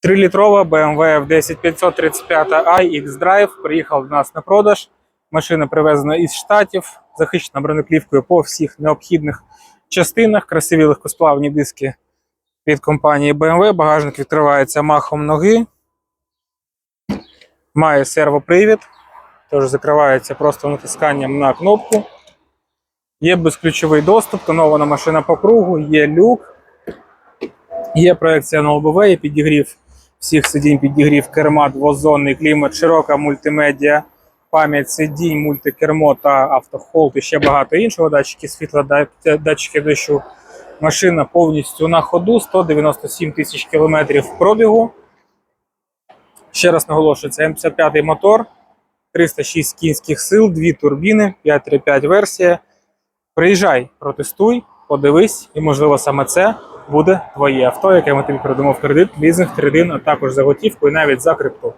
Трилітрова BMW F10535i X-Drive приїхав до нас на продаж. Машина привезена із Штатів, захищена бронеплівкою по всіх необхідних частинах. Красиві легкосплавні диски від компанії BMW. Багажник відкривається махом ноги. Має сервопривід, тож закривається просто натисканням на кнопку. Є безключовий доступ, тонована машина по кругу, є люк, є проекція на лобове, є підігрів всіх сидінь, підігрів керма, двозонний клімат, широка мультимедіа, пам'ять сидінь, мультикермо та автохолд і ще багато іншого. Датчики світла, датчики дощу. Машина повністю на ходу, 197 тисяч кілометрів пробігу. Ще раз наголошую, це М55 мотор, 306 кінських сил, дві турбіни, 535 версія. Приїжджай, протестуй, подивись, і, можливо, саме це буде твоє авто, яке ми тобі передамо в кредит, лізинг, тридин, а також за готівку і навіть за крипту.